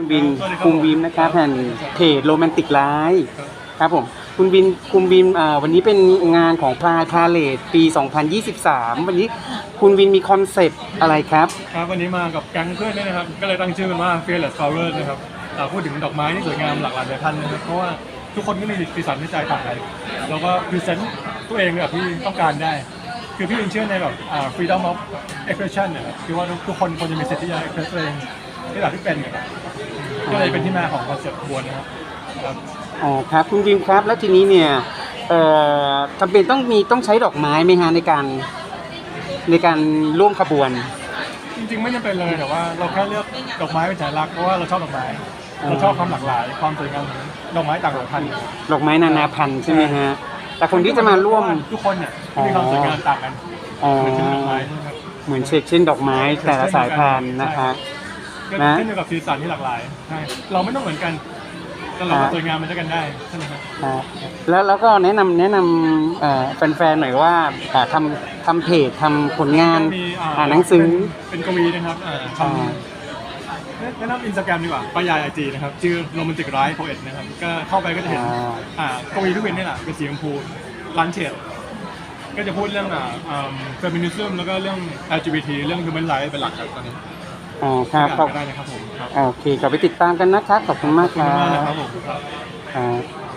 คุณบินคุมบินนะครับแผ่นเพจโรแมนติกไลฟ์ครับผมคุณบินคุณบินวันนี้เป็นงานของพลายพาเลตปี 2023 วันนี้คุณบินมีคอนเซปต์อะไรครับครับ วันนี้มากับแก๊งเพื่อนด้วยนะครับ ก็เลยตั้งชื่อมันว่า Fearless Flowers นะครับอ่าพูดถึงดอกไม้ที่สวยงามหลากหลายสายพันธุ์นะครับเพราะว่าทุกคนก็มีสีสันที่แตกต่างกันแล้วก็พรีเซนต์ตัวเองแบบที่ต้องการได้ คือพี่ยังเชื่อในแบบ freedom of expression นะครับคือว่าทุกคนควรจะมีสิทธิ์ที่จะ express ตัวเอง ที่แบบที่เป็นนะครับก็เลยเป็นที่มาของคอนเซ็ปต์ขบวนนะครับครับอ๋อครับคุณบินครับ แล้วทีนี้เนี่ยเอ่อจำเป็นต้องมีต้องใช้ดอกไม้ไหมฮะในการในการร่วมขบวน จริงๆไม่จำเป็นเลยแต่ว่า เราแค่เลือกดอกไม้เป็นสัญลักษณ์เพราะว่าเราชอบดอกไม้เราชอบความหลากหลาย ความสวยงามของดอกไม้ต่างสายพันธุ์ดอกไม้นานาพันธุ์ใช่ไหมฮะแต่คนที่จะมาร่วมทุกคนเนี่ยมีความสวยงามต่างกันอ๋อเหมือนเช่นดอกไม้นะครับเหมือนเช็คเช่นดอกไม้แต่ละสายพันธุ์นะคะ ก็นะเช่นเดียวกับสีสันที่หลากหลายใช่เราไม่ต้องเหมือนกันแต่เราอ่าสวยงามมันด้วยกันได้ใช่ไหมครับครับแล้วแล้วก็แนะนำแนะนำเอ่อแฟนๆหน่อยว่าอ่าทำทำเพจทำผลงานมีอ่านหนังสือเป็นเป็นกวีนะครับอ่าทอ่าำแนะนำอินสตาแกรมดีกว่าป้ายายไอจีนะครับชื่อโรแมนติกไรท์โพเอตนะครับก็เข้าไปก็จะเห็นอ่า อ่ากวีทุกเวนนี่แหละเป็นสีชมพูลันเชดก็จะพูดเรื่องอ่าเฟมินิซึมแล้วก็เรื่อง LGBT เรื่อง human rights เป็นหลักครับตอนนี้ อ๋อครับอ่านขอบก็ได้นะครับผมครับ โอเคกลับไปติดตามกันนะครับ ขอบคุณมากขอบคคุณรัมากนะบครับผมครับ ครับ